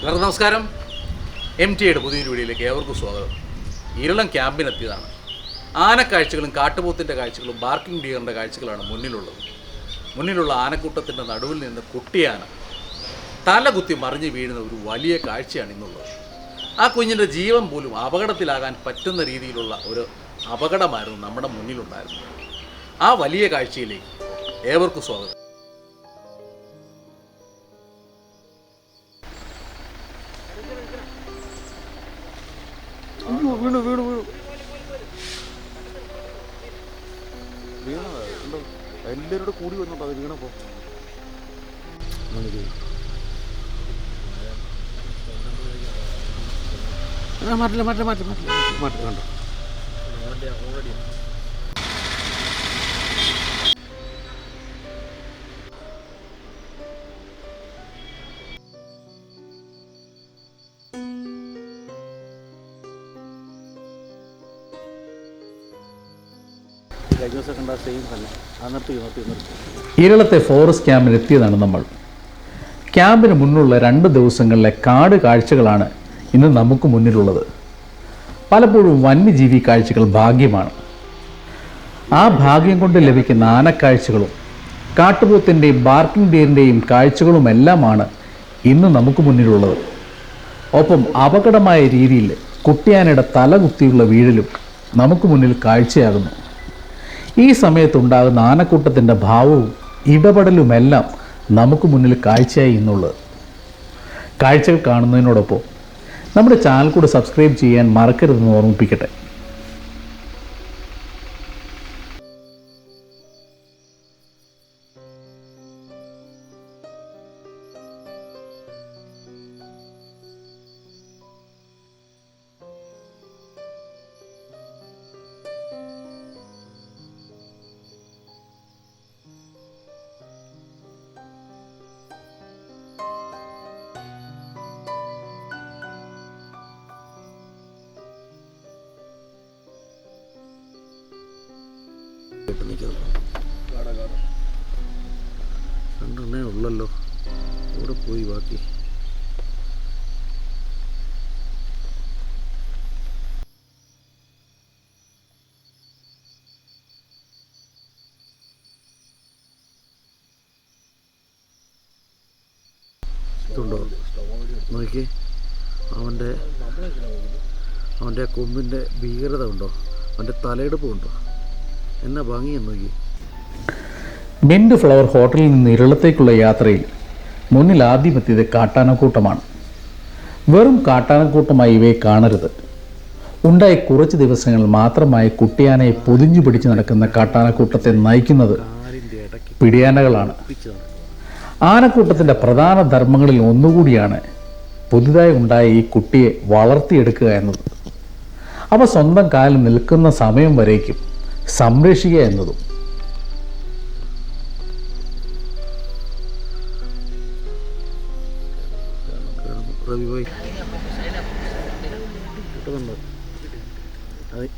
എല്ലാവർക്കും നമസ്കാരം. M T ടിയുടെ പുതിയൊരു വീഡിയോയിലേക്ക് ഏവർക്കും സ്വാഗതം. ഇരളം ക്യാമ്പിനെത്തിയതാണ് ആനക്കാഴ്ചകളും കാട്ടുപോത്തിന്റെ കാഴ്ചകളും ബാർക്കിംഗ് ഡിയറിന്റെ കാഴ്ചകളാണ് മുന്നിലുള്ളത്. മുന്നിലുള്ള ആനക്കൂട്ടത്തിന്റെ നടുവിൽ നിന്ന് കുട്ടിയാന തലകുത്തി മറിഞ്ഞ് വീഴുന്ന ഒരു വലിയ കാഴ്ചയാണ് ഇന്നുള്ളത്. ആ കുഞ്ഞിന്റെ ജീവൻ പോലും അപകടത്തിലാകാൻ പറ്റുന്ന രീതിയിലുള്ള ഒരു അപകടമായിരുന്നു നമ്മുടെ മുന്നിലുണ്ടായിരുന്നത്. ആ വലിയ കാഴ്ചയിലേക്ക് ഏവർക്കും സ്വാഗതം. വീണു വീണു വീണു. വീണതാ കണ്ടോ കൂടി വന്നുണ്ടോ അത് വീണപ്പോ. മാറ്റില്ല മാറ്റില്ല മാറ്റില്ല മാറ്റില്ല മാറ്റില്ല മാറ്റില്ല. മാറ്റില്ല കണ്ടോ? ഇരളത്തെ ഫോറസ്റ്റ് ക്യാമ്പിൽ എത്തിയതാണ് നമ്മൾ. ക്യാമ്പിന് മുന്നുള്ള രണ്ട് ദിവസങ്ങളിലെ കാട് കാഴ്ചകളാണ് ഇന്ന് നമുക്ക് മുന്നിലുള്ളത്. പലപ്പോഴും വന്യജീവി കാഴ്ചകൾ ഭാഗ്യമാണ്. ആ ഭാഗ്യം കൊണ്ട് ലഭിക്കുന്ന ആനക്കാഴ്ചകളും കാട്ടുപോത്തിന്റെയും ബാർക്കിംഗ് ഡിയറിന്റെയും കാഴ്ചകളുമെല്ലാമാണ് ഇന്ന് നമുക്ക് മുന്നിലുള്ളത്. ഒപ്പം അപകടമായ രീതിയിൽ കുട്ടിയാനയുടെ തല കുത്തിയുള്ള വീഴലും നമുക്ക് മുന്നിൽ കാഴ്ചയാകുന്നു. ഈ സമയത്തുണ്ടാകുന്ന ആനക്കൂട്ടത്തിന്റെ ഭാവവും ഇടപെടലുമെല്ലാം നമുക്ക് മുന്നിൽ കാഴ്ചയായി ഇന്നുള്ളത് കാഴ്ചകൾ കാണുന്നതിനോടൊപ്പം നമ്മുടെ ചാനൽ കൂടെ സബ്സ്ക്രൈബ് ചെയ്യാൻ മറക്കരുതെന്ന് ഓർമ്മിപ്പിക്കട്ടെ. നിൽക്കുന്നത് രണ്ടെണ്ണേ ഉള്ളല്ലോ. ഇവിടെ പോയി ബാക്കി. ഇതുണ്ടോ? നോക്കി അവന്റെ അവന്റെ കൊമ്പിന്റെ ഭീകരത ഉണ്ടോ? അവന്റെ തലയെടുപ്പ് ഉണ്ടോ? എന്നാ ഭംഗിയെന്ന് നോക്കി. ഫ്ലവർ ഹോട്ടലിൽ നിന്ന് ഇരളത്തേക്കുള്ള യാത്രയിൽ മുന്നിൽ ആദ്യം എത്തിയത് കാട്ടാനക്കൂട്ടമാണ്. വെറും കാട്ടാനക്കൂട്ടമായി ഇവയെ കാണരുത്. ഉണ്ടായ കുറച്ച് ദിവസങ്ങൾ മാത്രമായി കുട്ടിയാനയെ പൊതിഞ്ഞു പിടിച്ചു നടക്കുന്ന കാട്ടാനക്കൂട്ടത്തെ നയിക്കുന്നത് പിടിയാനകളാണ്. ആനക്കൂട്ടത്തിന്റെ പ്രധാന ധർമ്മങ്ങളിൽ ഒന്നുകൂടിയാണ് പുതുതായി ഉണ്ടായ ഈ കുട്ടിയെ വളർത്തിയെടുക്കുക എന്നത്. അവ സ്വന്തം കാലിൽ നിൽക്കുന്ന സമയം വരേക്കും. സംരക്ഷിക്കുക എന്നതും.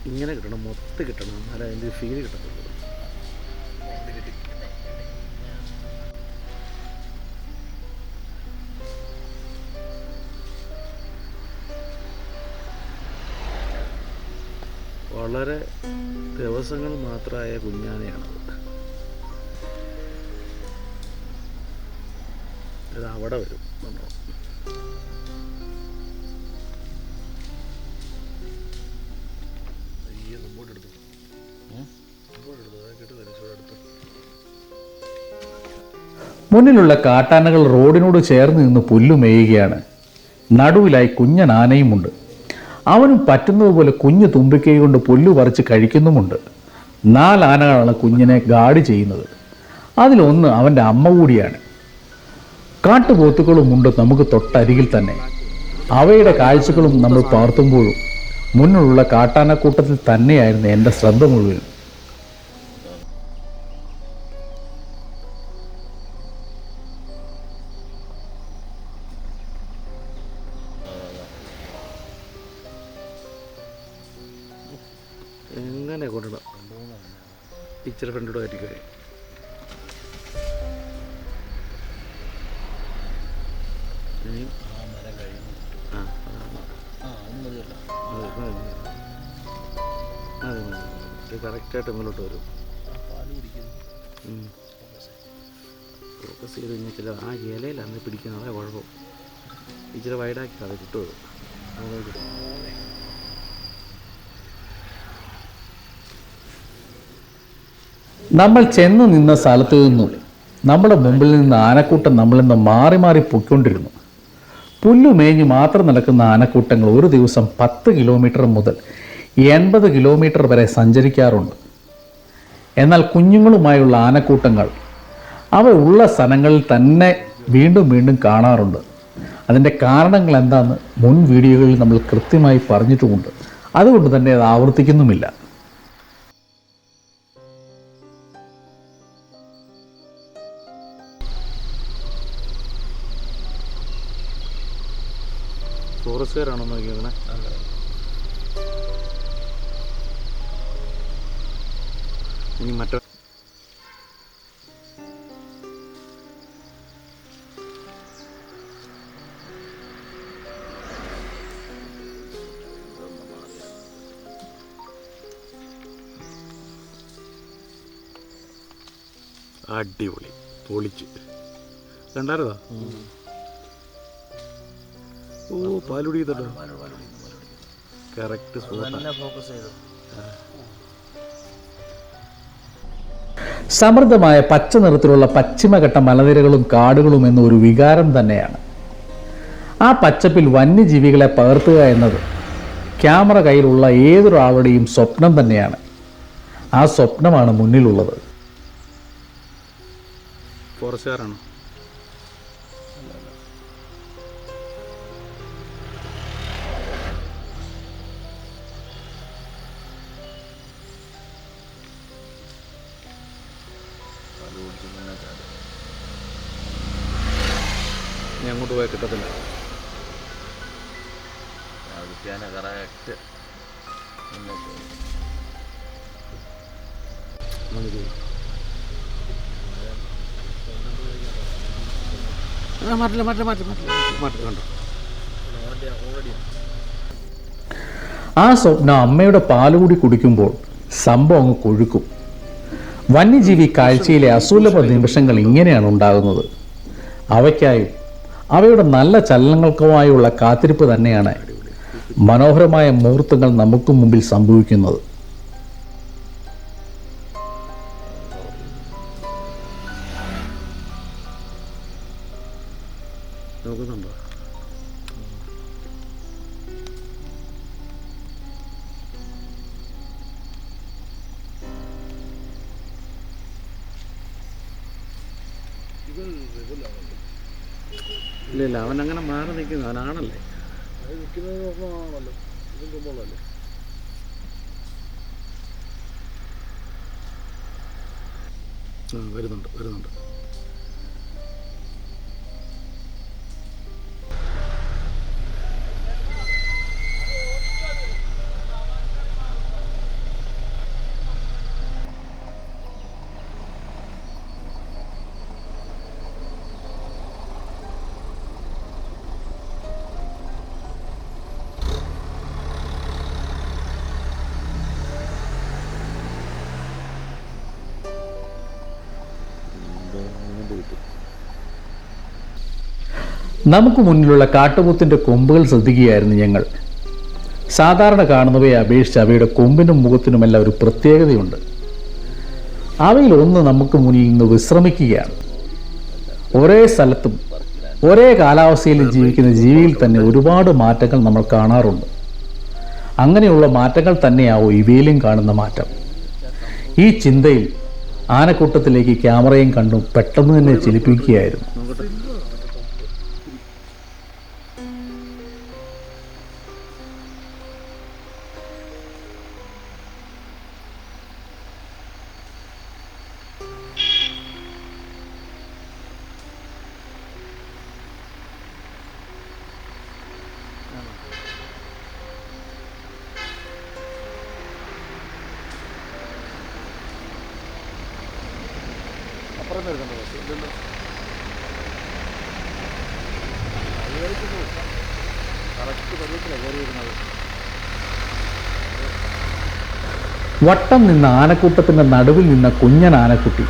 ഇങ്ങനെ കിട്ടണം മൊത്തം കിട്ടണം. എന്നാലേ അതിന്റെ ഫീൽ കിട്ടത്തുള്ളൂ. വളരെ ദിവസങ്ങൾ മാത്രമായ കുഞ്ഞാനയാണ് ഇത് അവിടെ വരും. നമ്മൾ മുന്നിലുള്ള കാട്ടാനകൾ റോഡിനോട് ചേർന്ന് നിന്ന് പുല്ലു മേയുകയാണ്. നടുവിലായി കുഞ്ഞൻ ആനയുമുണ്ട്. അവനും പറ്റുന്നതുപോലെ കുഞ്ഞു തുമ്പിക്കൈ കൊണ്ട് പുല്ല് പറിച്ച് കഴിക്കുന്നുമുണ്ട്. നാലാനകളാണ് കുഞ്ഞിനെ ഗാർഡ് ചെയ്യുന്നത്. അതിലൊന്ന് അവന്റെ അമ്മ കൂടിയാണ്. കാട്ടുപോത്തുകളുമുണ്ട് നമുക്ക് തൊട്ടരികിൽ തന്നെ. അവയുടെ കാഴ്ചകളും നമ്മൾ പാർത്തുമ്പോഴും മുന്നിലുള്ള കാട്ടാനക്കൂട്ടത്തിൽ തന്നെയായിരുന്നു എന്റെ ശ്രദ്ധ മുഴുവനും. കറക്റ്റായിട്ട് മുന്നോട്ട് വരും. ഫോക്കസ് ചെയ്ത് കഴിഞ്ഞാൽ ചില ആ ഇലയിലാണ് പിടിക്കുന്ന അതാ കുഴപ്പം. ഇച്ചിരി വൈഡാക്കി അത് കിട്ടുമത് നമ്മൾ ചെന്ന് നിന്ന സ്ഥലത്തു നിന്നും നമ്മുടെ മുമ്പിൽ നിന്ന് ആനക്കൂട്ടം നമ്മളിൽ നിന്ന് മാറി മാറി പൊയ്ക്കൊണ്ടിരുന്നു. പുല്ലു മേഞ്ഞ് മാത്രം നടക്കുന്ന ആനക്കൂട്ടങ്ങൾ ഒരു ദിവസം പത്ത് കിലോമീറ്റർ മുതൽ എൺപത് കിലോമീറ്റർ വരെ സഞ്ചരിക്കാറുണ്ട്. എന്നാൽ കുഞ്ഞുങ്ങളുമായുള്ള ആനക്കൂട്ടങ്ങൾ അവ ഉള്ള സ്ഥലങ്ങളിൽ തന്നെ വീണ്ടും വീണ്ടും കാണാറുണ്ട്. അതിന്റെ കാരണങ്ങൾ എന്താണെന്ന് മുൻ വീഡിയോകളിൽ നമ്മൾ കൃത്യമായി പറഞ്ഞിട്ടുമുണ്ട്. അതുകൊണ്ട് തന്നെ അത് ആവർത്തിക്കുന്നുമില്ല. ഫോറസ്റ്റുകാരാണോ നോക്കിയേക്കണേ ഇനി മറ്റേ അടിപൊളി. പൊളിച്ച്. കണ്ടായിരുന്നോ? ഓ പാലുടി ചെയ്തോ കറക്റ്റ് ഫോക്കസ് ചെയ്തു. സമൃദ്ധമായ പച്ച നിറത്തിലുള്ള പശ്ചിമഘട്ട മലനിരകളും കാടുകളും എന്ന ഒരു വികാരം തന്നെയാണ്. ആ പച്ചപ്പിൽ വന്യജീവികളെ പകർത്തുക എന്നത് ക്യാമറ കയ്യിലുള്ള ഏതൊരാളുടെയും സ്വപ്നം തന്നെയാണ്. ആ സ്വപ്നമാണ് മുന്നിലുള്ളത്. ഫോറസ്റ്റുകാരാണോ? ഇനി അങ്ങോട്ട് പോയാൽ കിട്ടത്തില്ല. കിട്ടിയാനെ കറക്റ്റ്. നമുക്ക് ആ മാറ്റില്ല മാറ്റില്ല മാറ്റില്ല മാറ്റില്ല മാറ്റില്ല കണ്ടോ? ആ സ്വപ്നം അമ്മയുടെ പാലുകൂടി കുടിക്കുമ്പോൾ സംഭവം അങ്ങ് കൊഴുക്കും. വന്യജീവി കാഴ്ചയിലെ അസുലഭ നിമിഷങ്ങൾ ഇങ്ങനെയാണ് ഉണ്ടാകുന്നത്. അവയ്ക്കായും അവയുടെ നല്ല ചലനങ്ങൾക്കുമായുള്ള കാത്തിരിപ്പ് തന്നെയാണ് മനോഹരമായ മുഹൂർത്തങ്ങൾ നമുക്ക് മുമ്പിൽ സംഭവിക്കുന്നത്. നോക്കുന്നുണ്ടോ? ഇല്ല ഇല്ല അവൻ അങ്ങനെ മാറി നിൽക്കുന്നു അവനാണല്ലേ ആ വരുന്നുണ്ട് വരുന്നുണ്ട്. നമുക്ക് മുന്നിലുള്ള കാട്ടുമുത്തിന്റെ കൊമ്പുകൾ ശ്രദ്ധിക്കുകയായിരുന്നു ഞങ്ങൾ. സാധാരണ കാണുന്നവയെ അപേക്ഷിച്ച് അവയുടെ കൊമ്പിനും മുഖത്തിനുമെല്ലാം ഒരു പ്രത്യേകതയുണ്ട്. അവയിൽ ഒന്ന് നമുക്ക് മുന്നിൽ നിന്ന് വിശ്രമിക്കുകയാണ്. ഒരേ സ്ഥലത്തും ഒരേ കാലാവസ്ഥയിലും ജീവിക്കുന്ന ജീവിയിൽ തന്നെ ഒരുപാട് മാറ്റങ്ങൾ നമ്മൾ കാണാറുണ്ട്. അങ്ങനെയുള്ള മാറ്റങ്ങൾ തന്നെയാവും ഇവയിലും കാണുന്ന മാറ്റം? ഈ ചിന്തയിൽ ആനക്കൂട്ടത്തിലേക്ക് ക്യാമറയും കണ്ടും പെട്ടെന്ന് തന്നെ ചലിപ്പിക്കുകയായിരുന്നു അപ്പുറം വരുന്നുണ്ടോ ബസ്? ഇല്ലല്ലോ. കറക്റ്റ് പരുവത്തിലാണ് കയറി വരുന്നത് വട്ടം നിന്ന ആനക്കൂട്ടത്തിന്റെ നടുവിൽ നിന്ന കുഞ്ഞൻ ആനക്കുട്ടി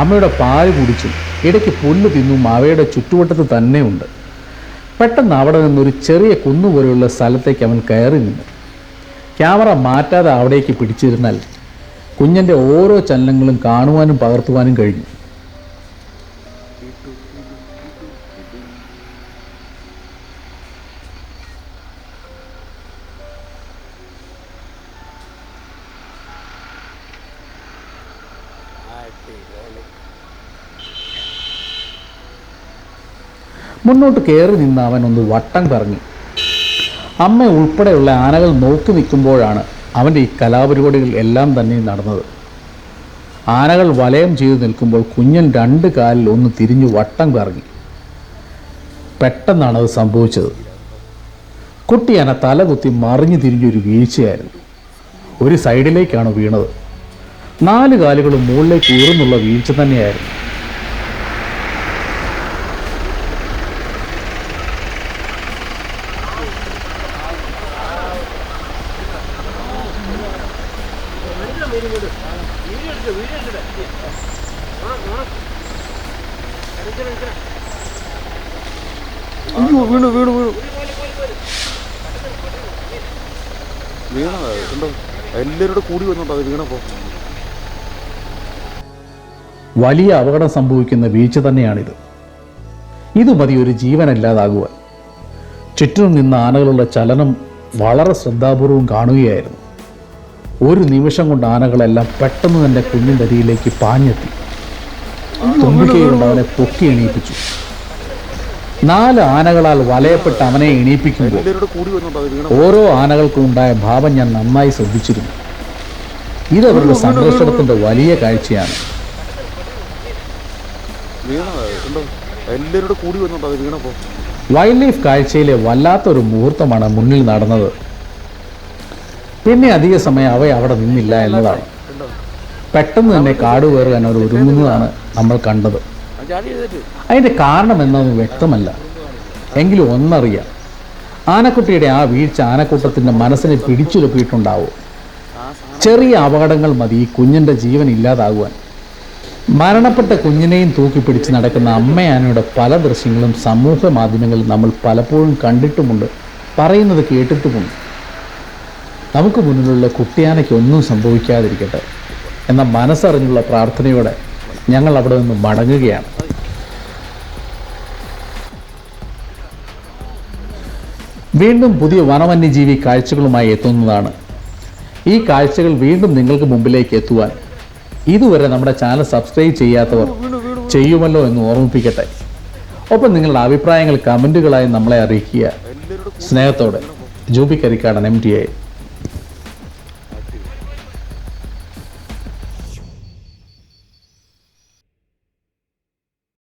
അമ്മയുടെ പാൽ കുടിച്ചും ഇടയ്ക്ക് പുല്ല് തിന്നും അവയുടെ ചുറ്റുവട്ടത്ത് തന്നെ ഉണ്ട്. പെട്ടെന്ന് അവിടെ നിന്നൊരു ചെറിയ കുന്നുപോലെയുള്ള സ്ഥലത്തേക്ക് അവൻ കയറി നിന്നു. ക്യാമറ മാറ്റാതെ അവിടേക്ക് പിടിച്ചിരുന്നാൽ കുഞ്ഞന്റെ ഓരോ ചലനങ്ങളും കാണുവാനും പകർത്തുവാനും കഴിഞ്ഞു. മുന്നോട്ട് കയറി നിന്ന് അവൻ ഒന്ന് വട്ടം പറഞ്ഞു അമ്മ ഉൾപ്പെടെയുള്ള ആനകൾ നോക്കി നിൽക്കുമ്പോഴാണ് അവന്റെ ഈ കലാപരിപാടികൾ എല്ലാം തന്നെ നടന്നത്. ആനകൾ വലയം ചെയ്തു നിൽക്കുമ്പോൾ കുഞ്ഞൻ രണ്ട് കാലിൽ ഒന്ന് തിരിഞ്ഞു വട്ടം കറങ്ങി. പെട്ടെന്നാണ് അത് സംഭവിച്ചത്. കുട്ടി ആന തലകുത്തി മറിഞ്ഞു തിരിഞ്ഞൊരു വീഴ്ചയായിരുന്നു. ഒരു സൈഡിലേക്കാണ് വീണത്. നാല് കാലുകളും മുകളിലേക്ക് ഉയർന്നുള്ള വീഴ്ച തന്നെയായിരുന്നു. അയ്യോ വീണു വീണു വീണു. വീണതാ കണ്ടോ എല്ലാവരും കൂടി വന്നോട്ടോ അത് വീണപ്പോ. വലിയ അപകടം സംഭവിക്കുന്ന വീഴ്ച തന്നെയാണിത്. ഇത് മതി ഒരു ജീവനല്ലാതാകുവാൻ. ചുറ്റിനും നിന്ന ആനകളുടെ ചലനം വളരെ ശ്രദ്ധാപൂർവം കാണുകയായിരുന്നു. ഒരു നിമിഷം കൊണ്ട് ആനകളെല്ലാം പെട്ടെന്ന് തന്നെ കുഞ്ഞിന്റെ അരിയിലേക്ക് പാഞ്ഞെത്തി. തുമ്പിക്കൈകൊണ്ട് അവനെ പൊക്കി എണീപ്പിച്ചു. നാല് ആനകളാൽ വലയപ്പെട്ട് അവനെ എണീപ്പിക്കുമ്പോൾ ഓരോ ആനകൾക്കും ഉണ്ടായ ഭാവം ഞാൻ നന്നായി ശ്രദ്ധിച്ചിരുന്നു. ഇത് അവരുടെ സംരക്ഷണത്തിന്റെ വലിയ കാഴ്ചയാണ്. വൈൽഡ് ലൈഫ് കാഴ്ചയിലെ വല്ലാത്തൊരു മുഹൂർത്തമാണ് മുന്നിൽ നടന്നത്. പിന്നെ അധിക സമയം അവ അവിടെ നിന്നില്ല എന്നതാണ്. പെട്ടെന്ന് തന്നെ കാട് കയറുവാൻ അവർ ഒരുങ്ങുന്നതാണ് നമ്മൾ കണ്ടത്. അതിന്റെ കാരണം എന്നൊന്നും വ്യക്തമല്ല. എങ്കിലും ഒന്നറിയാം. ആനക്കുട്ടിയുടെ ആ വീഴ്ച ആനക്കൂട്ടത്തിന്റെ മനസ്സിനെ പിടിച്ചുലപ്പിയിട്ടുണ്ടാവും. ചെറിയ അപകടങ്ങൾ മതി ഈ കുഞ്ഞിന്റെ ജീവൻ ഇല്ലാതാകുവാൻ. മരണപ്പെട്ട കുഞ്ഞിനെയും തൂക്കിപ്പിടിച്ച് നടക്കുന്ന അമ്മയാനയുടെ പല ദൃശ്യങ്ങളും സമൂഹ മാധ്യമങ്ങളിൽ നമ്മൾ പലപ്പോഴും കണ്ടിട്ടുമുണ്ട് പറയുന്നത് കേട്ടിട്ടുമുണ്ട്. നമുക്ക് മുന്നിലുള്ള കുട്ടിയാനയ്ക്ക് ഒന്നും സംഭവിക്കാതിരിക്കട്ടെ എന്ന മനസ്സറിഞ്ഞുള്ള പ്രാർത്ഥനയോടെ ഞങ്ങൾ അവിടെ നിന്ന് മടങ്ങുകയാണ്. വീണ്ടും പുതിയ വനവന്യജീവി കാഴ്ചകളുമായി എത്തുന്നതാണ്. ഈ കാഴ്ചകൾ വീണ്ടും നിങ്ങൾക്ക് മുമ്പിലേക്ക് എത്തുവാൻ ഇതുവരെ നമ്മുടെ ചാനൽ സബ്സ്ക്രൈബ് ചെയ്യാത്തവർ ചെയ്യുമല്ലോ എന്ന് ഓർമ്മിപ്പിക്കട്ടെ. ഒപ്പം നിങ്ങളുടെ അഭിപ്രായങ്ങൾ കമന്റുകളായി നമ്മളെ അറിയിക്കുക. സ്നേഹത്തോടെ Jubi Karikkadan M T I